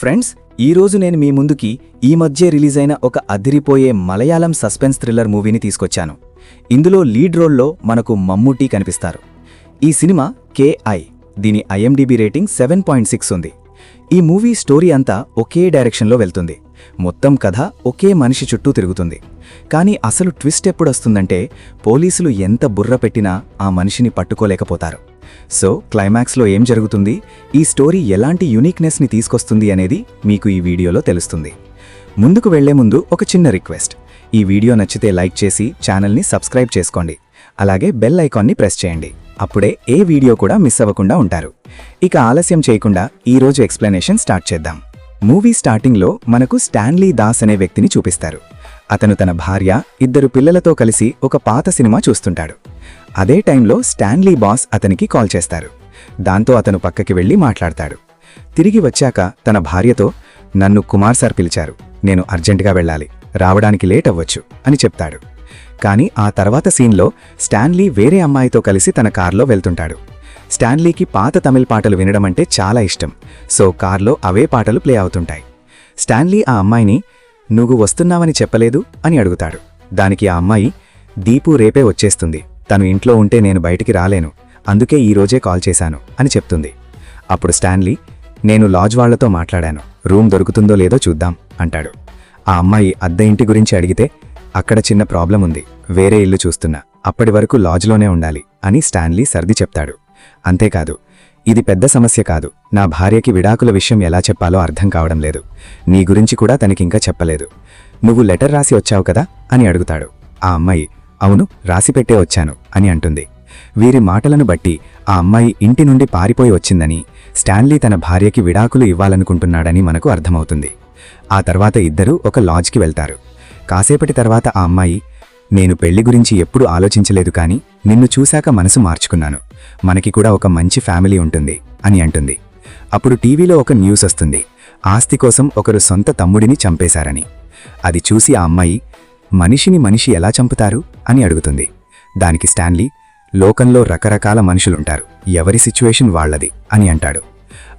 Friends ఈరోజు నేను మీ ముందుకి ఈ మధ్య రిలీజ్ అయిన ఒక అదిరిపోయే మలయాళం సస్పెన్స్ థ్రిల్లర్ మూవీని తీసుకొచ్చాను. ఇందులో లీడ్ రోల్లో మనకు మమ్ముటీ కనిపిస్తారు. ఈ సినిమా కేఐ దీని IMDb rating seven point six ఉంది. ఈ మూవీ స్టోరీ అంతా ఒకే డైరెక్షన్లో వెళ్తుంది. మొత్తం కథ ఒకే మనిషి చుట్టూ తిరుగుతుంది. కానీ అసలు ట్విస్ట్ ఎప్పుడొస్తుందంటే పోలీసులు ఎంత బుర్ర పెట్టినా ఆ మనిషిని పట్టుకోలేకపోతారు. సో క్లైమాక్స్లో ఏం జరుగుతుంది? ఈ స్టోరీ ఎలాంటి యునిక్నెస్ని తీసుకొస్తుంది అనేది మీకు ఈ వీడియోలో తెలుస్తుంది. ముందుకు వెళ్ళే ముందు ఒక చిన్న రిక్వెస్ట్. ఈ వీడియో నచ్చితే లైక్ చేసి ఛానల్ని సబ్స్క్రైబ్ చేసుకోండి. అలాగే బెల్ ఐకాన్ని ప్రెస్ చేయండి. అప్పుడే ఏ వీడియో కూడా మిస్ అవ్వకుండా ఉంటారు. ఇక ఆలస్యం చేయకుండా ఈరోజు ఎక్స్ప్లెనేషన్ స్టార్ట్ చేద్దాం. మూవీ స్టార్టింగ్లో మనకు స్టాన్లీ దాస్ అనే వ్యక్తిని చూపిస్తారు. అతను తన భార్య ఇద్దరు పిల్లలతో కలిసి ఒక పాత సినిమా చూస్తుంటాడు. అదే టైంలో స్టాన్లీ బాస్ అతనికి కాల్ చేస్తారు. దాంతో అతను పక్కకి వెళ్ళి మాట్లాడతాడు. తిరిగి వచ్చాక తన భార్యతో నన్ను కుమార్ సార్ పిలిచారు. నేను అర్జెంటుగా వెళ్ళాలి. రావడానికి లేట్ అవ్వచ్చు అని చెప్తాడు. కానీ ఆ తర్వాత సీన్లో స్టాన్లీ వేరే అమ్మాయితో కలిసి తన కార్లో వెళ్తుంటాడు. స్టాన్లీకి పాత తమిళ్ పాటలు వినడం అంటే చాలా ఇష్టం. సో కార్లో అవే పాటలు ప్లే అవుతుంటాయి. స్టాన్లీ ఆ అమ్మాయిని నువ్వు వస్తున్నావని చెప్పలేదు? అని అడుగుతాడు. దానికి ఆ అమ్మాయి దీపు రేపే వచ్చేస్తుంది. తను ఇంట్లో ఉంటే నేను బయటికి రాలేను. అందుకే ఈ రోజే కాల్ చేశాను. అని చెప్తుంది. అప్పుడు స్టాన్లీ నేను లాజ్ వాళ్ళతో మాట్లాడాను. రూమ్ దొరుకుతుందో లేదో చూద్దాం అంటాడు. ఆ అమ్మాయి అద్దె ఇంటి గురించి అడిగితే అక్కడ చిన్న ప్రాబ్లం ఉంది వేరే ఇల్లు చూస్తున్నా. అప్పటి వరకు లాజ్లోనే ఉండాలి అని స్టాన్లీ సర్ది చెప్తాడు. అంతేకాదు ఇది పెద్ద సమస్య కాదు. నా భార్యకి విడాకుల విషయం ఎలా చెప్పాలో అర్థం కావడం లేదు. నీ గురించి కూడా తనకింకా చెప్పలేదు. నువ్వు లెటర్ రాసి వచ్చావు కదా? అని అడుగుతాడు. ఆ అమ్మాయి అవును రాసిపెట్టే వచ్చాను అని అంటుంది. వీరి మాటలను బట్టి ఆ అమ్మాయి ఇంటి నుండి పారిపోయి వచ్చిందని స్టాన్లీ తన భార్యకి విడాకులు ఇవ్వాలనుకుంటున్నాడని మనకు అర్థమవుతుంది. ఆ తర్వాత ఇద్దరూ ఒక లాడ్జ్కి వెళ్తారు. కాసేపటి తర్వాత ఆ అమ్మాయి నేను పెళ్ళి గురించి ఎప్పుడు ఆలోచించలేదు కానీ నిన్ను చూశాక మనసు మార్చుకున్నాను. మనకి కూడా ఒక మంచి ఫ్యామిలీ ఉంటుంది అని అంటుంది. అప్పుడు టీవీలో ఒక న్యూస్ వస్తుంది. ఆస్తి కోసం ఒకరు సొంత తమ్ముడిని చంపేశారని. అది చూసి ఆ అమ్మాయి మనిషిని మనిషి ఎలా చంపుతారు? అని అడుగుతుంది. దానికి స్టాన్లీ లోకంలో రకరకాల మనుషులుంటారు. ఎవరి సిచ్యువేషన్ వాళ్ళది? అని అంటాడు.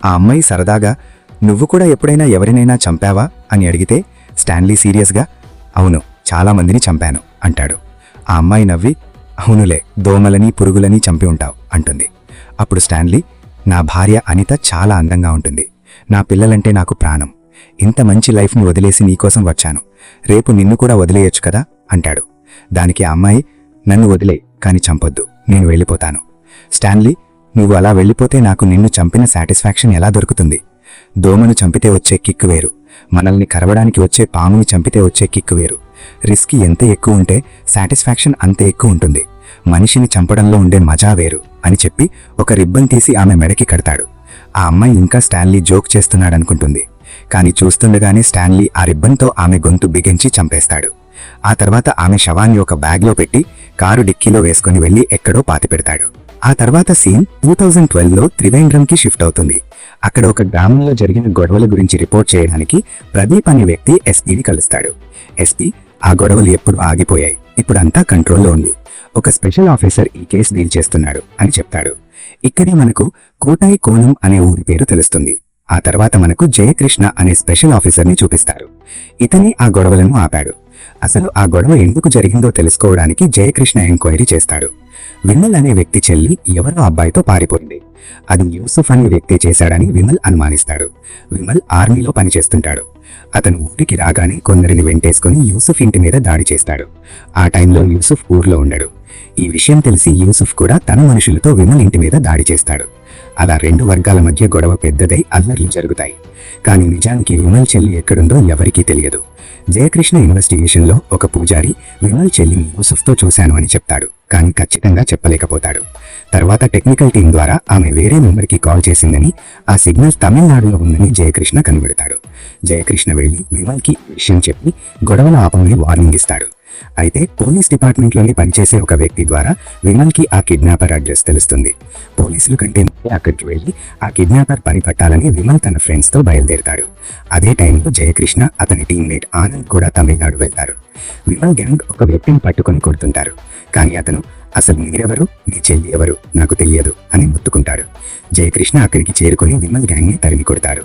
ఆ అమ్మాయి సరదాగా నువ్వు కూడా ఎప్పుడైనా ఎవరినైనా చంపావా? అని అడిగితే స్టాన్లీ సీరియస్గా అవును చాలామందిని చంపాను అంటాడు. ఆ అమ్మాయి నవ్వి అవునులే దోమలని పురుగులని చంపి ఉంటావు అంటుంది. అప్పుడు స్టాన్లీ నా భార్య అనిత చాలా అందంగా ఉంటుంది. నా పిల్లలంటే నాకు ప్రాణం. ఇంత మంచి లైఫ్ని వదిలేసి నీకోసం వచ్చాను. రేపు నిన్ను కూడా వదిలేయొచ్చు కదా అంటాడు. దానికి ఆ అమ్మాయి నన్ను వదిలే కాని చంపొద్దు నేను వెళ్ళిపోతాను. స్టాన్లీ నువ్వు అలా వెళ్ళిపోతే నాకు నిన్ను చంపిన సాటిస్ఫాక్షన్ ఎలా దొరుకుతుంది? దోమను చంపితే వచ్చే కిక్కు వేరు. మనల్ని కరవడానికి వచ్చే పాముని చంపితే వచ్చే కిక్కు వేరు. రిస్క్ ఎంత ఎక్కువ ఉంటే సాటిస్ఫాక్షన్ అంతే ఎక్కువ ఉంటుంది. మనిషిని చంపడంలో ఉండే మజా వేరు అని చెప్పి ఒక రిబ్బన్ తీసి ఆమె మెడకి కడతాడు. ఆ అమ్మాయి ఇంకా స్టాన్లీ జోక్ చేస్తున్నాడనుకుంటుంది. కానీ చూస్తుండగానే స్టాన్లీ ఆ రిబ్బన్తో ఆమె గొంతు బిగించి చంపేస్తాడు. ఆ తర్వాత ఆమె శవాన్ని ఒక బ్యాగ్లో పెట్టి కారు డిక్కీలో వేసుకుని వెళ్ళి ఎక్కడో పాతిపెడతాడు ఆ తర్వాత సీన్ టూ థౌజండ్ ట్వెల్వ్లో త్రివేంద్రంకి షిఫ్ట్ అవుతుంది. అక్కడ ఒక గ్రామంలో జరిగిన గొడవల గురించి రిపోర్ట్ చేయడానికి ప్రదీప్ అనే వ్యక్తి ఎస్పీని కలుస్తాడు. ఎస్పీ ఆ గొడవలు ఎప్పుడు ఆగిపోయాయి? ఇప్పుడంతా కంట్రోల్లో ఉంది. ఒక స్పెషల్ ఆఫీసర్ ఈ కేసు డీల్ చేస్తున్నాడు అని చెప్తాడు. ఇక్కడే మనకు కోటాయి కోణం అనే ఊరి పేరు తెలుస్తుంది. ఆ తర్వాత మనకు జయకృష్ణ అనే స్పెషల్ ఆఫీసర్ని చూపిస్తారు. ఇతనే ఆ గొడవలను ఆపాడు. అసలు ఆ గొడవ ఎందుకు జరిగిందో తెలుసుకోవడానికి జయకృష్ణ ఎంక్వైరీ చేస్తాడు. విమల్ అనే వ్యక్తి చెల్లి ఎవరో అబ్బాయితో పారిపోయింది. అది యూసుఫ్ అనే వ్యక్తి చేశాడని విమల్ అనుమానిస్తాడు. విమల్ ఆర్మీలో పనిచేస్తుంటాడు. అతను ఊరికి రాగానే కొందరిని వెంటేసుకుని యూసుఫ్ ఇంటి మీద దాడి చేస్తాడు. ఆ టైంలో యూసుఫ్ ఊర్లో ఉండడు. ఈ విషయం తెలిసి యూసుఫ్ కూడా తన మనుషులతో విమల్ ఇంటి మీద దాడి చేస్తాడు. అలా రెండు వర్గాల మధ్య గొడవ పెద్దదై అల్లర్లు జరుగుతాయి. కానీ నిజానికి విమల్ చెల్లి ఎక్కడుందో ఎవరికీ తెలియదు. జయకృష్ణ ఇన్వెస్టిగేషన్లో ఒక పూజారి విమల్ చెల్లిని యూసుఫ్తో చూశాను అని చెప్తాడు. కానీ ఖచ్చితంగా చెప్పలేకపోతాడు. తర్వాత టెక్నికల్ టీం ద్వారా ఆమె వేరే నెంబర్కి కాల్ చేసిందని ఆ సిగ్నల్ తమిళనాడులో ఉందని జయకృష్ణ కనిపెడతాడు. జయకృష్ణ వెళ్ళి విమల్కి విషయం చెప్పి గొడవల ఆపమని వార్నింగ్ ఇస్తాడు. అయితే పోలీస్ డిపార్ట్మెంట్లోని పనిచేసే ఒక వ్యక్తి ద్వారా విమల్కి ఆ కిడ్నాపర్ అడ్రస్ తెలుస్తుంది. పోలీసులు కంటే అక్కడికి వెళ్ళి ఆ కిడ్నాపర్ పని పట్టాలని విమల్ తన ఫ్రెండ్స్తో బయలుదేరతాడు. అదే టైంలో జయకృష్ణ అతని టీమ్మేట్ ఆనంద్ కూడా తమిళనాడు వెళ్తారు. విమల్ గ్యాంగ్ ఒక వ్యక్తిని పట్టుకొని కొడుతుంటారు. కానీ అతను అసలు మీరెవరు? మీ చెల్లి ఎవరు? నాకు తెలియదు అని ముత్తుకుంటాడు. జయకృష్ణ అక్కడికి చేరుకొని విమల్ గ్యాంగ్ని తరిమి కొడతారు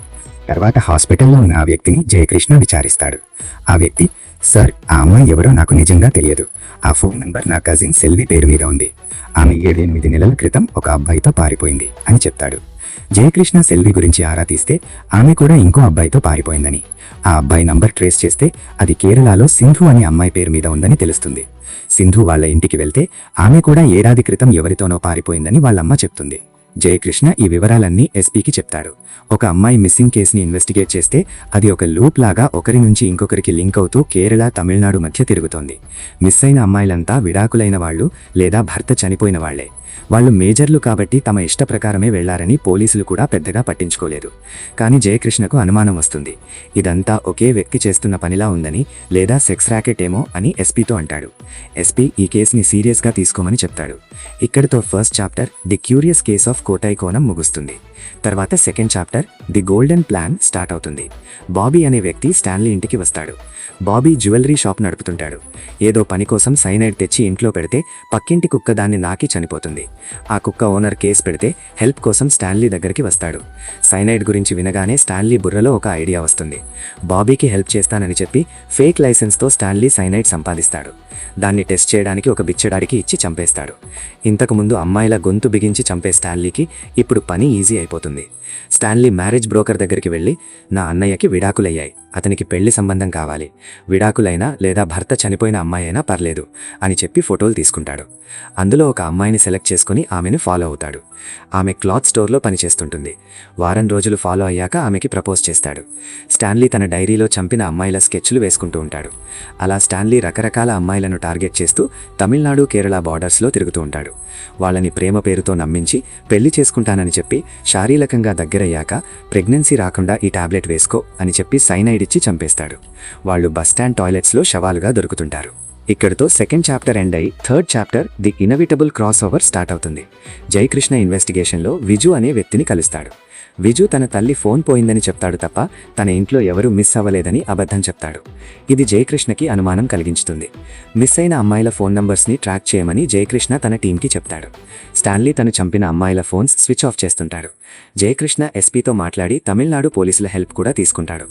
తర్వాత హాస్పిటల్లో ఉన్న ఆ వ్యక్తిని జయకృష్ణ విచారిస్తాడు. ఆ వ్యక్తి సార్ ఆ అమ్మాయి ఎవరో నాకు నిజంగా తెలియదు. ఆ ఫోన్ నంబర్ నా కజిన్ సెల్వి పేరు మీద ఉంది. ఆమె ఏడెనిమిది నెలల క్రితం ఒక అబ్బాయితో పారిపోయింది అని చెప్తాడు. జయకృష్ణ సెల్వి గురించి ఆరా తీస్తే ఆమె కూడా ఇంకో అబ్బాయితో పారిపోయిందని. ఆ అబ్బాయి నంబర్ ట్రేస్ చేస్తే అది కేరళలో సింధు అనే అమ్మాయి పేరు మీద ఉందని తెలుస్తుంది. సింధు వాళ్ళ ఇంటికి వెళ్తే ఆమె కూడా ఏడాది క్రితం ఎవరితోనో పారిపోయిందని వాళ్ళమ్మ చెప్తుంది. జయకృష్ణ ఈ వివరాలన్నీ ఎస్పీకి చెప్తాడు ఒక అమ్మాయి మిస్సింగ్ కేసుని ఇన్వెస్టిగేట్ చేస్తే అది ఒక లూప్ లాగా ఒకరి నుంచి ఇంకొకరికి లింక్ అవుతూ కేరళ తమిళనాడు మధ్య తిరుగుతోంది. మిస్ అయిన అమ్మాయిలంతా విడాకులైన వాళ్ళు లేదా భర్త చనిపోయిన వాళ్ళే వాళ్ళు మేజర్లు కాబట్టి తమ ఇష్ట ప్రకారమే వెళ్ళారని పోలీసులు కూడా పెద్దగా పట్టించుకోలేదు. కానీ జయకృష్ణకు అనుమానం వస్తుంది. ఇదంతా ఒకే వ్యక్తి చేస్తున్న పనిలా ఉందని లేదా సెక్స్ ర్యాకెట్ ఏమో అని ఎస్పీతో అంటాడు. ఎస్పీ ఈ కేసుని సీరియస్గా తీసుకోమని చెప్తాడు. ఇక్కడితో first chapter the curious case of కోటాయి కోణం ముగుస్తుంది. తర్వాత second chapter the golden plan start అవుతుంది. బాబీ అనే వ్యక్తి స్టాన్లీ ఇంటికి వస్తాడు. బాబీ జ్యువెలరీ షాప్ నడుపుతుంటాడు. ఏదో పని కోసం సైనైడ్ తెచ్చి ఇంట్లో పెడితే పక్కింటి కుక్క దాన్ని నాకి చనిపోతుంది. ఆ కుక్క ఓనర్ కేసు పెడితే హెల్ప్ కోసం స్టాన్లీ దగ్గరికి వస్తాడు. సైనైడ్ గురించి వినగానే స్టాన్లీ బుర్రలో ఒక ఐడియా వస్తుంది. బాబీకి హెల్ప్ చేస్తానని చెప్పి ఫేక్ లైసెన్స్తో స్టాన్లీ సైనైడ్ సంపాదిస్తాడు. దాన్ని టెస్ట్ చేయడానికి ఒక బిచ్చడాడికి ఇచ్చి చంపేస్తాడు. ఇంతకుముందు అమ్మాయిల గొంతు బిగించి చంపే స్టాన్లీకి ఇప్పుడు పని ఈజీ అయిపోతుంది. స్టాన్లీ మ్యారేజ్ బ్రోకర్ దగ్గరికి వెళ్ళి నా అన్నయ్యకి విడాకులయ్యాయి. అతనికి పెళ్ళి సంబంధం కావాలి. విడాకులైనా లేదా భర్త చనిపోయిన అమ్మాయి అయినా పర్లేదు అని చెప్పి ఫోటోలు తీసుకుంటాడు. అందులో ఒక అమ్మాయిని సెలెక్ట్ చేసుకుని ఆమెను ఫాలో అవుతాడు. ఆమె క్లాత్ స్టోర్లో పనిచేస్తుంటుంది. వారం రోజులు ఫాలో అయ్యాక ఆమెకి ప్రపోజ్ చేస్తాడు. స్టాన్లీ తన డైరీలో చంపిన అమ్మాయిల స్కెచ్లు వేసుకుంటూ ఉంటాడు. అలా స్టాన్లీ రకరకాల అమ్మాయిలను టార్గెట్ చేస్తూ తమిళనాడు కేరళ బార్డర్స్లో తిరుగుతూ ఉంటాడు. వాళ్ళని ప్రేమ పేరుతో నమ్మించి పెళ్ళి చేసుకుంటానని చెప్పి శారీరకంగా దగ్గరయ్యాక ప్రెగ్నెన్సీ రాకుండా ఈ టాబ్లెట్ వేసుకో అని చెప్పి సైనైడ్ ఇచ్చి చంపేస్తాడు. వాళ్ళు బస్టాండ్ టాయిలెట్స్లో శవాలుగా దొరుకుతుంటారు. ఇక్కడితో సెకండ్ చాప్టర్ ఎండ్ అయి third chapter the inevitable crossover start అవుతుంది. జయకృష్ణ ఇన్వెస్టిగేషన్లో విజు అనే వ్యక్తిని కలుస్తాడు. విజు తన తల్లి ఫోన్ పోయిందని చెప్తాడు తప్ప తన ఇంట్లో ఎవరూ మిస్ అవ్వలేదని అబద్ధం చెప్తాడు. ఇది జయకృష్ణకి అనుమానం కలిగించుతుంది. మిస్ అయిన అమ్మాయిల ఫోన్ నంబర్స్ని ట్రాక్ చేయమని జయకృష్ణ తన టీంకి చెప్తాడు. స్టాన్లీ తను చంపిన అమ్మాయిల ఫోన్స్ స్విచ్ ఆఫ్ చేస్తుంటాడు. జయకృష్ణ ఎస్పీతో మాట్లాడి తమిళనాడు పోలీసుల హెల్ప్ కూడా తీసుకుంటాడు.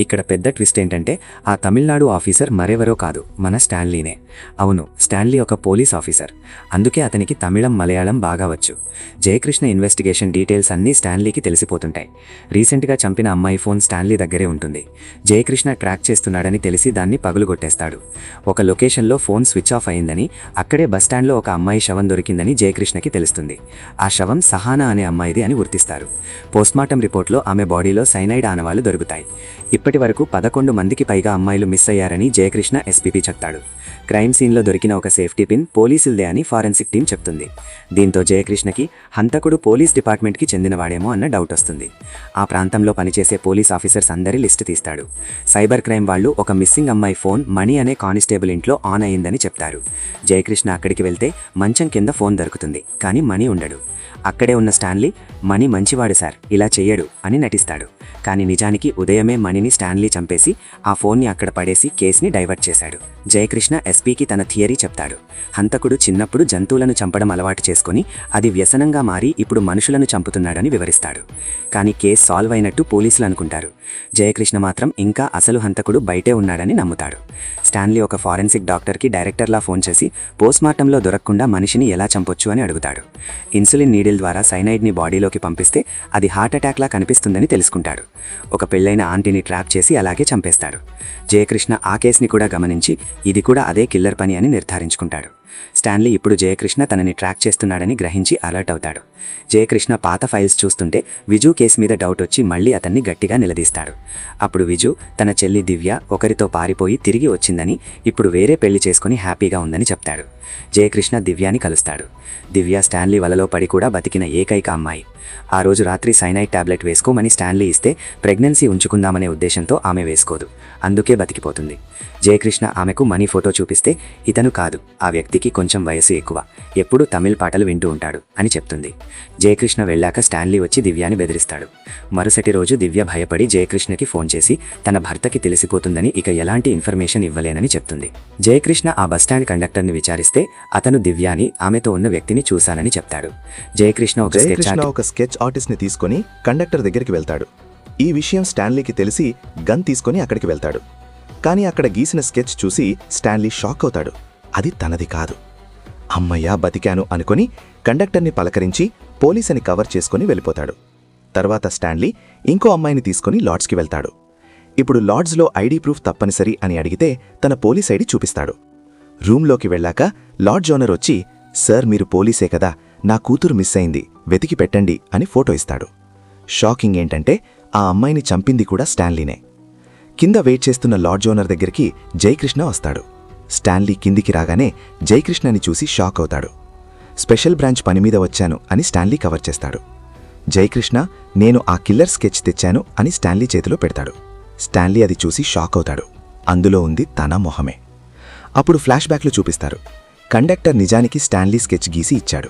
ఇక్కడ పెద్ద ట్విస్ట్ ఏంటంటే ఆ తమిళనాడు ఆఫీసర్ మరెవరో కాదు మన స్టాన్లీనే. అవును స్టాన్లీ ఒక పోలీస్ ఆఫీసర్. అందుకే అతనికి తమిళం మలయాళం బాగా వచ్చు. జయకృష్ణ ఇన్వెస్టిగేషన్ డీటెయిల్స్ అన్నీ స్టాన్లీకి తెలిసి తెలిసిపోతుంటాయి రీసెంట్గా చంపిన అమ్మాయి ఫోన్ స్టాన్లీ దగ్గరే ఉంటుంది. జయకృష్ణ ట్రాక్ చేస్తున్నాడని తెలిసి దాన్ని పగులుగొట్టేస్తాడు. ఒక లొకేషన్లో ఫోన్ స్విచ్ ఆఫ్ అయిందని అక్కడే బస్టాండ్లో ఒక అమ్మాయి శవం దొరికిందని జయకృష్ణకి తెలుస్తుంది. ఆ శవం సహానా అనే అమ్మాయిది అని గుర్తిస్తారు. పోస్ట్మార్టం రిపోర్ట్లో ఆమె బాడీలో సైనైడ్ ఆనవాళ్ళు దొరుకుతాయి. ఇప్పటి వరకు పదకొండు మందికి పైగా అమ్మాయిలు మిస్ అయ్యారని జయకృష్ణ ఎస్పీపీ చెప్తాడు. క్రైమ్ సీన్లో దొరికిన ఒక సేఫ్టీ పిన్ పోలీసులదే అని ఫారెన్సిక్ టీం చెప్తుంది. దీంతో జయకృష్ణకి హంతకుడు పోలీస్ డిపార్ట్మెంట్కి చెందినవాడేమో అన్న డౌట్ వస్తుంది. ఆ ప్రాంతంలో పనిచేసే పోలీస్ ఆఫీసర్స్ అందరి లిస్ట్ తీస్తాడు. సైబర్ క్రైమ్ వాళ్ళు ఒక మిస్సింగ్ అమ్మాయి ఫోన్ మణి అనే కానిస్టేబుల్ ఇంట్లో ఆన్ అయిందని చెప్తారు. జయకృష్ణ అక్కడికి వెళ్తే మంచం కింద ఫోన్ దొరుకుతుంది కానీ మణి ఉండడు. అక్కడే ఉన్న స్టాన్లీ మణి మంచివాడు సార్ ఇలా చెయ్యడు అని నటిస్తాడు. కానీ నిజానికి ఉదయమే మణిని స్టాన్లీ చంపేసి ఆ ఫోన్ని అక్కడ పడేసి కేసుని డైవర్ట్ చేశాడు. జయకృష్ణ ఎస్పీకి తన థియరీ చెప్తాడు. హంతకుడు చిన్నప్పుడు జంతువులను చంపడం అలవాటు చేసుకొని అది వ్యసనంగా మారి ఇప్పుడు మనుషులను చంపుతున్నాడని వివరిస్తాడు. కానీ కేసు సాల్వ్ అయినట్టు పోలీసులు అనుకుంటారు. జయకృష్ణ మాత్రం ఇంకా అసలు హంతకుడు బయటే ఉన్నాడని నమ్ముతాడు. స్టాన్లీ ఒక ఫారెన్సిక్ డాక్టర్కి డైరెక్టర్లా ఫోన్ చేసి పోస్ట్మార్టంలో దొరకకుండా మనిషిని ఎలా చంపొచ్చు? అని అడుగుతాడు. ఇన్సులిన్ నీడిల్ ద్వారా సైనైడ్ని బాడీలోకి పంపిస్తే అది హార్ట్అటాక్లా కనిపిస్తుందని తెలుసుకుంటాడు. ఒక పెళ్ళైన ఆంటీని ట్రాప్ చేసి అలాగే చంపేస్తాడు. జయకృష్ణ ఆ కేసుని కూడా గమనించి ఇది కూడా అదే కిల్లర్ పని అని నిర్ధారించుకుంటాడు. స్టాన్లీ ఇప్పుడు జయకృష్ణ తనని ట్రాక్ చేస్తున్నాడని గ్రహించి అలర్ట్ అవుతాడు. జయకృష్ణ పాత ఫైల్స్ చూస్తుంటే విజు కేసు మీద డౌట్ వచ్చి మళ్ళీ అతన్ని గట్టిగా నిలదీస్తాడు. అప్పుడు విజు తన చెల్లి దివ్య ఒకరితో పారిపోయి తిరిగి వచ్చిందని ఇప్పుడు వేరే పెళ్ళి చేసుకుని హ్యాపీగా ఉందని చెప్తాడు. జయకృష్ణ దివ్యాని కలుస్తాడు. దివ్య స్టాన్లీ వలలో పడి కూడా బతికిన ఏకైక అమ్మాయి. ఆ రోజు రాత్రి సైనైడ్ టాబ్లెట్ వేసుకోమని స్టాన్లీ ఇస్తే ప్రెగ్నెన్సీ ఉంచుకుందామనే ఉద్దేశంతో ఆమె వేసుకోదు. అందుకే బతికిపోతుంది. జయకృష్ణ ఆమెకు మనీ ఫోటో చూపిస్తే ఇతను కాదు ఆ వ్యక్తికి కొంచెం వయసు ఎక్కువ. ఎప్పుడు తమిళ్ పాటలు వింటూ ఉంటాడు అని చెప్తుంది. జయకృష్ణ వెళ్ళాక స్టాన్లీ వచ్చి దివ్యాని బెదిరిస్తాడు. మరుసటి రోజు దివ్య భయపడి జయకృష్ణకి ఫోన్ చేసి తన భర్తకి తెలిసిపోతుందని ఇక ఎలాంటి ఇన్ఫర్మేషన్ ఇవ్వలేనని చెప్తుంది. జయకృష్ణ ఆ బస్టాండ్ కండక్టర్ని విచారిస్తే అతను దివ్యాని ఆమెతో ఉన్న వ్యక్తిని చూశానని చెప్తాడు. జయకృష్ణ ఒక జయకృష్ణ ఒక స్కెచ్ ఆర్టిస్ట్ని తీసుకొని కండక్టర్ దగ్గరికి వెళ్తాడు. ఈ విషయం స్టాన్లీకి తెలిసి గన్ తీసుకొని అక్కడికి వెళ్తాడు. కానీ అక్కడ గీసిన స్కెచ్ చూసి స్టాన్లీ షాక్ అవుతాడు. అది తనది కాదు. అమ్మయ్యా బతికాను అనుకొని కండక్టర్ని పలకరించి పోలీసని కవర్ చేసుకుని వెళ్ళిపోతాడు. తర్వాత స్టాన్లీ ఇంకో అమ్మాయిని తీసుకుని లాడ్జ్కి వెళ్తాడు. ఇప్పుడు లాడ్జ్లో ఐడి ప్రూఫ్ తప్పనిసరి అని అడిగితే తన పోలీస్ ఐడి చూపిస్తాడు. రూంలోకి వెళ్ళాక లార్డ్ జోనర్ వచ్చి సార్ మీరు పోలీసే కదా నా కూతురు మిస్ అయింది వెతికి పెట్టండి అని ఫోటో ఇస్తాడు. షాకింగ్ ఏంటంటే ఆ అమ్మాయిని చంపింది కూడా స్టాన్లీనే. కింద వెయిట్ చేస్తున్న లార్డ్ జోనర్ దగ్గరికి జయకృష్ణ వస్తాడు. స్టాన్లీ కిందికి రాగానే జయకృష్ణని చూసి షాక్ అవుతాడు. స్పెషల్ బ్రాంచ్ పని మీద వచ్చాను అని స్టాన్లీ కవర్ చేస్తాడు. జయకృష్ణ నేను ఆ కిల్లర్ స్కెచ్ తెచ్చాను అని స్టాన్లీ చేతిలో పెడతాడు. స్టాన్లీ అది చూసి షాక్ అవుతాడు. అందులో ఉంది తన మొహమే. అప్పుడు ఫ్లాష్ బ్యాక్లు చూపిస్తారు. కండక్టర్ నిజానికి స్టాన్లీ స్కెచ్ గీసి ఇచ్చాడు.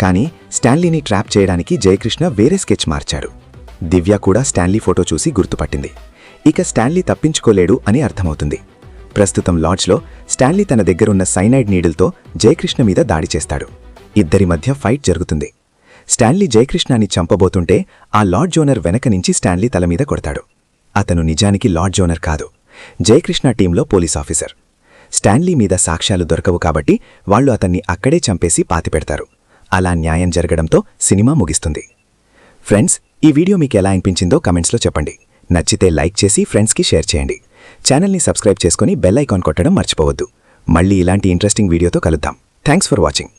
కానీ స్టాన్లీని ట్రాప్ చేయడానికి జయకృష్ణ వేరే స్కెచ్ మార్చాడు. దివ్య కూడా స్టాన్లీ ఫోటో చూసి గుర్తుపట్టింది. ఇక స్టాన్లీ తప్పించుకోలేడు అని అర్థమవుతుంది. ప్రస్తుతం లాడ్జ్లో స్టాన్లీ తన దగ్గరున్న సైనైడ్ నీడిల్తో జయకృష్ణ మీద దాడి చేస్తాడు. ఇద్దరి మధ్య ఫైట్ జరుగుతుంది. స్టాన్లీ జయకృష్ణాన్ని చంపబోతుంటే ఆ లార్డ్ జోనర్ వెనక నుంచి స్టాన్లీ తల మీద కొడతాడు. అతను నిజానికి లార్డ్ జోనర్ కాదు. జయకృష్ణ టీంలో పోలీస్ ఆఫీసర్. స్టాన్లీ మీద సాక్ష్యాలు దొరకవు కాబట్టి వాళ్ళు అతన్ని అక్కడే చంపేసి పాతిపెడతారు అలా న్యాయం జరగడంతో సినిమా ముగిస్తుంది. ఫ్రెండ్స్ ఈ వీడియో మీకు ఎలా అనిపించిందో కమెంట్స్లో చెప్పండి. నచ్చితే లైక్ చేసి ఫ్రెండ్స్కి షేర్ చేయండి. ఛానల్ని సబ్స్క్రైబ్ చేసుకుని బెల్ ఐకాన్ కొట్టడం మర్చిపోవద్దు. మళ్ళీ ఇలాంటి ఇంట్రెస్టింగ్ వీడియోతో కలుద్దాం. Thanks for watching.